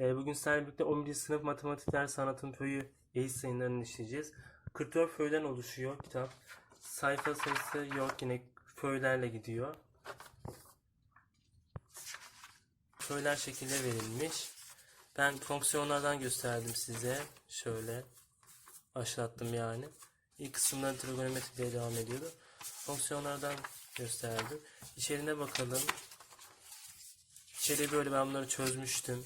Ee, bugün sizlerle birlikte 11. sınıf matematik ders anlatım föyü eğit sayılarını işleyeceğiz. 44 föyden oluşuyor kitap. Sayfa sayısı yok yine föylerle gidiyor. Föyler şekilde verilmiş. Ben fonksiyonlardan gösterdim size. Şöyle başlattım yani. İlk kısımda trigonometriyle devam ediyordu. Fonksiyonlardan gösterdim. İçerine bakalım. İçeriği böyle ben bunları çözmüştüm.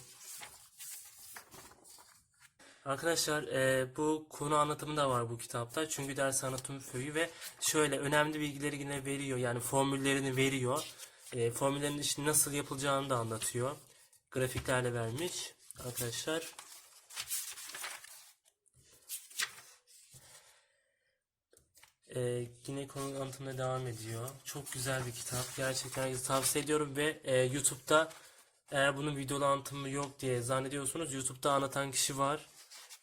Arkadaşlar e, bu konu anlatımı da var bu kitapta. Çünkü ders anlatımı föyü ve şöyle önemli bilgileri yine veriyor. Yani formüllerini veriyor. E, formüllerin işini nasıl yapılacağını da anlatıyor. Grafiklerle vermiş arkadaşlar. E, yine konu anlatımına devam ediyor. Çok güzel bir kitap. Gerçekten herkese tavsiye ediyorum ve e, YouTube'da eğer bunun videolu anlatımı yok diye zannediyorsunuz YouTube'da anlatan kişi var.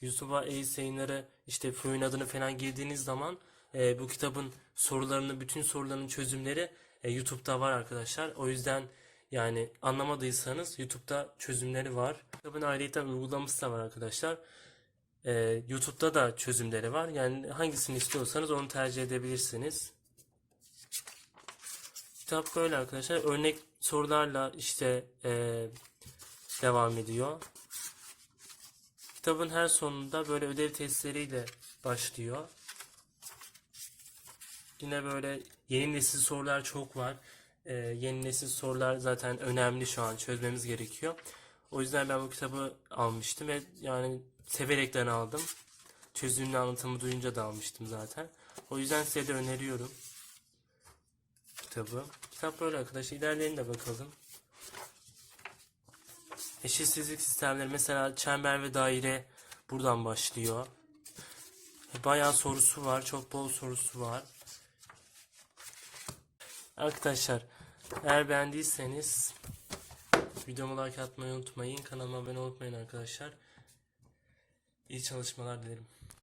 YouTube'a yayınları işte föyün adını falan girdiğiniz zaman e, bu kitabın sorularını bütün soruların çözümleri e, YouTube'da var arkadaşlar. O yüzden yani anlamadıysanız YouTube'da çözümleri var. Kitabın ayrıyeten uygulaması da var arkadaşlar. E, YouTube'da da çözümleri var. Yani hangisini istiyorsanız onu tercih edebilirsiniz. Kitap böyle arkadaşlar. Örnek sorularla işte e, devam ediyor. Kitabın her sonunda böyle ödev testleriyle başlıyor. Yine böyle yeni nesil sorular çok var. Ee, yeni nesil sorular zaten önemli şu an çözmemiz gerekiyor. O yüzden ben bu kitabı almıştım ve yani severekten aldım. Çözümlü anlatımı duyunca da almıştım zaten. O yüzden size de öneriyorum kitabı. Kitap böyle arkadaşlar. İlerleyin de bakalım. Eşitsizlik sistemleri mesela çember ve daire buradan başlıyor. Bayağı sorusu var. Çok bol sorusu var. Arkadaşlar eğer beğendiyseniz videomu like atmayı unutmayın. Kanalıma abone olmayı unutmayın arkadaşlar. İyi çalışmalar dilerim.